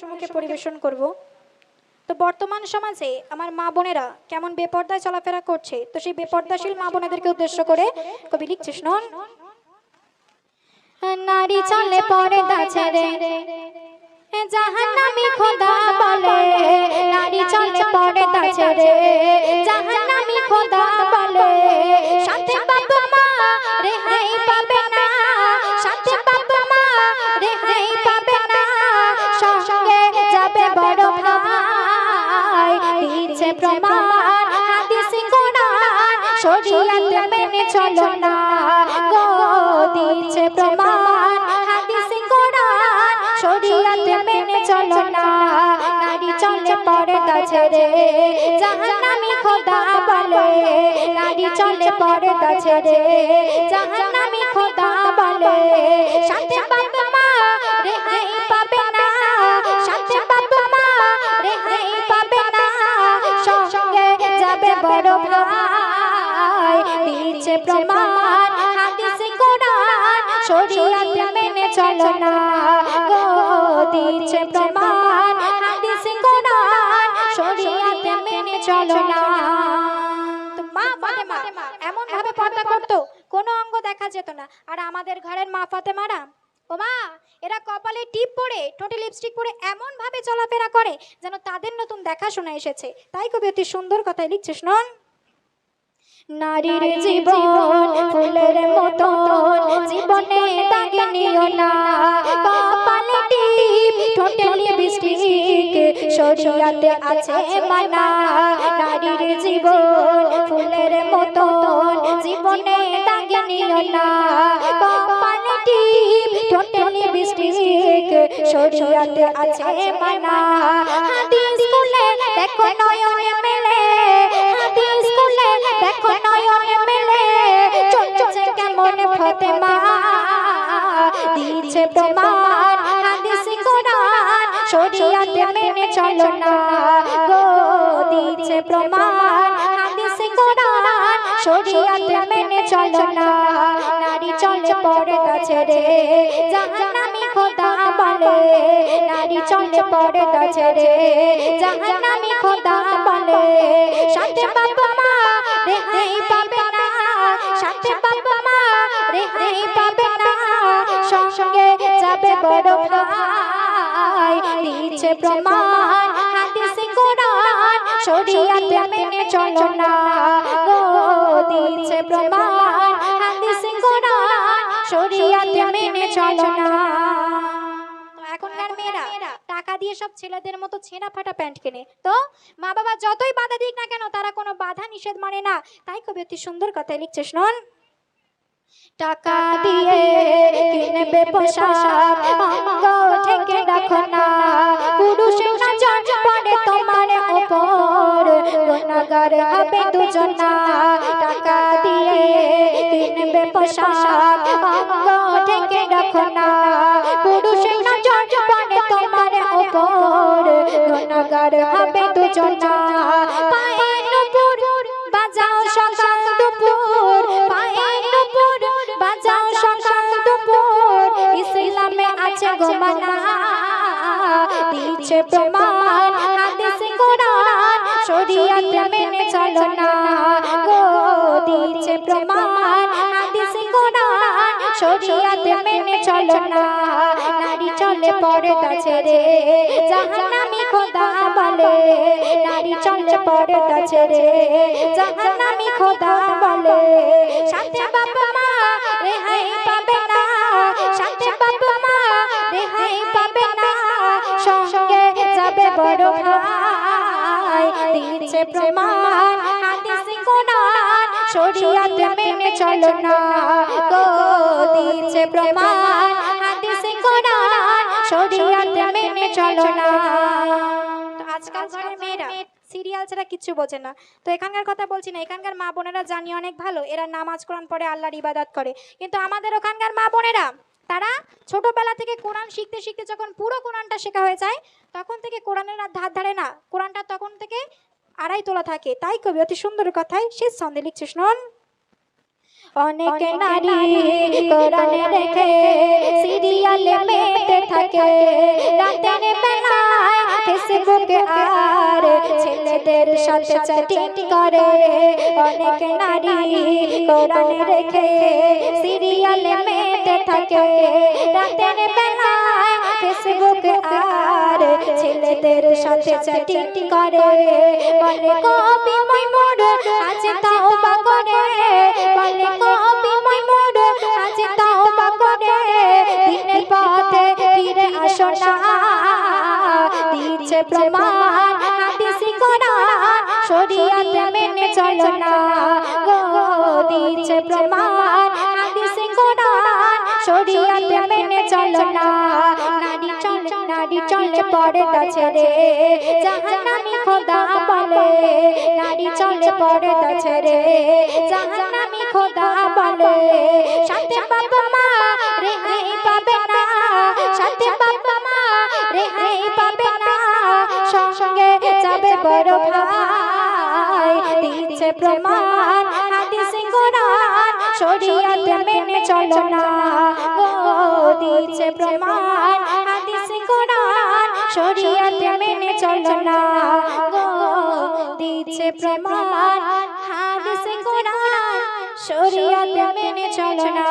সম্মুখে পরিবেশন করব। তো বর্তমান সমাজে আমার মা বোনেরা কেমন বেপর্দায় চলাফেরা করছে? তো সেই বেপর্দাশীল মা বোনেদেরকে উদ্দেশ্য করে কবি লিখছে শুনুন নারী চলে পর্দা ছেড়ে জাহান্নামী খোদা বলে। নারী চলে পর্দা ছেড়ে জাহান্নামী খোদা বলে। সাথে বাবা মা রেহাই পাবে। শরীয়ত মেনে চলো না। গো দিচ্ছে প্রমাণ, হাদিস কোরআন। শরীয়ত মেনে চলো না। নারী চলে পর্দা ছেড়ে জাহান্নামী খোদা বলে। নারী চলে পর্দা ছেড়ে জাহান্নামী খোদা বলে। সাথে বাবা মা, রেহাই পাবে না। সাথে বাবা মা, রেহাই পাবে না। সঙ্গে যাবে বড় ভাই। দিচ্ছে প্রমাণ, হাদিস কোরআন, শরীয়ত মেনে চলো না। গো দিচ্ছে প্রমাণ, হাদিস কোরআন, শরীয়ত মেনে চলো না। মা ফাতেমা এমন ভাবে পর্দা করতো, কোনো অঙ্গ দেখা যেত না। আর আমাদের ঘরের মা ফাতেমারা, ও মা, এরা কপালে টিপ পরে, ঠোঁটে লিপস্টিক পরে এমন ভাবে চলাফেরা করে, যেন তাদের নতুন দেখাশোনা এসেছে। তাই কবি অতি সুন্দর কথাই লিখছে শুনুন নারীর জীবন ফুলের মতো জীবনে দাগে নিও না। কপালে টিপ ঠোঁটে লিপস্টিক শরীয়তে আছে মানা। নারীর জীবন ফুলের মতো জীবনে দাগে নিও না। কপালে টিপ ঠোঁটে লিপস্টিক শরীয়তে আছে মানা। হাদিস দেখো নয়নে ফতেমা দিচ্ছে প্রমাণ হাদিস কোরআন শরীয়তে মেনে চলো না গো। দিচ্ছে প্রমাণ হাদিস কোরআন শরীয়তে মেনে চলো না। নারী চলে পর্দা ছেড়ে জাহান্নামী খোদা বলে। নারী চলে পর্দা ছেড়ে জাহান্নামী খোদা বলে। সাথে বাবা মা রেহাই পাবে না। সাথে বাবা মা সঙ্গে যাবে বড় ভাই। দিচ্ছে প্রমাণ হাদিস কোরআন, শরীয়ত মেনে চলো না গো। দিচ্ছে প্রমাণ হাদিস কোরআন, শরীয়ত মেনে চলো না। এখনকার মেয়েরা, টাকা দিয়ে সব ছেলেদের মতো ছেঁড়া ফাটা প্যান্ট কেনে। তো মা বাবা যতই বাধা দিক না কেন, তারা কোনো বাধা নিষেধ মানে না। তাই কবি অতি সুন্দর কথাই লিখছে, শুনুন। টাকা দিয়ে কিনবে পোশাক অঙ্গ ঢেকে রাখো না। পুরুষের নজর পড়ে তোমার ওপর গুণাগার হবে দুজন। টাকা দিয়ে কিনবে পোশাক অঙ্গ ঢেকে রাখো না। পুরুষের নজর পড়ে তোমার ওপর গুণাগার হবে দুজন। পায়ে প্রমাণ হাদিস কোরআন শরীয়ত মেনে চলো না। গো দিচ্ছে প্রমাণ হাদিস কোরআন শরীয়ত মেনে চলো না। নারী চলে পর্দা ছেড়ে জাহান্নামী খোদা বলে। নারী চলে বলে। সাথে বাবা যাবে বড় ভাই। দিচ্ছে প্রমাণ, হাদিস কোরআন, শরীয়ত মেনে চলো না গো। দিচ্ছে প্রমাণ, হাদিস কোরআন, শরীয়ত মেনে চলো না। আজকাল ঘরের মেয়েরা সিরিয়াল ছাড়া কিচ্ছু বোঝে না। তো এখানকার কথা বলছি না, এখানকার মা বোনেরা জানি অনেক ভালো। এরা নামাজ কোরআন পড়ে, আল্লাহর ইবাদত করে। কিন্তু আমাদের ওখানকার মা বোনেরা তারা ছোটবেলা থেকে কোরআন শিখতে শিখতে যখন পুরো কোরআনটা শেখা হয়ে যায়, তখন থেকে কোরআনের আর ধার ধারে না। কোরআনটা তখন থেকে আড়াই তোলা থাকে। তাই কবি অতি সুন্দর কথায় শেষ ছন্দে লিখছে শুনুন অনেকে নারী কোরআনে রেখে সিরিয়ালে মেতে থাকে। রাতের বেলায় ফেসবুকে আর ছেলেদের সাথে চ্যাটিং করে। অনেকে নারী কোরআনে রেখে সিরিয়ালে মেতে থাকে। রাতের বেলায় ফেসবুক আর? ছেলেদের সাথে চ্যাটিং করে। বলে কবি মই মোর আজ তাওবা করে। বলে কবি মই মোর আজ তাওবা করে। দিনের পথে ফিরে আসো না। দিচ্ছে প্রমাণ, হাদিস কোরআন, শরীয়ত মেনে চলো না। গো দিচ্ছে প্রমাণ। শরীয়ত মেনে চলো না। নারী চলে নারী চলে পড়ে তা ছেড়ে জাহান্নামী খোদা বলে, নারী চলে পড়ে তা ছেড়ে জাহান্নামী খোদা বলে, সাথে বাবা মা রেহাই পাবে না। সাথে বাবা মা রেহাই পাবে না। সঙ্গে যাবে বড় ভাই দিচ্ছে প্রমাণ। শরীয়ত মেনে চলো না। ও দিয়েছে প্রমাণ হাদিস কোরআন। শরীয়ত মেনে চলো না। ও দিয়েছে প্রমাণ হাদিস কোরআন। শরীয়ত মেনে চলো না।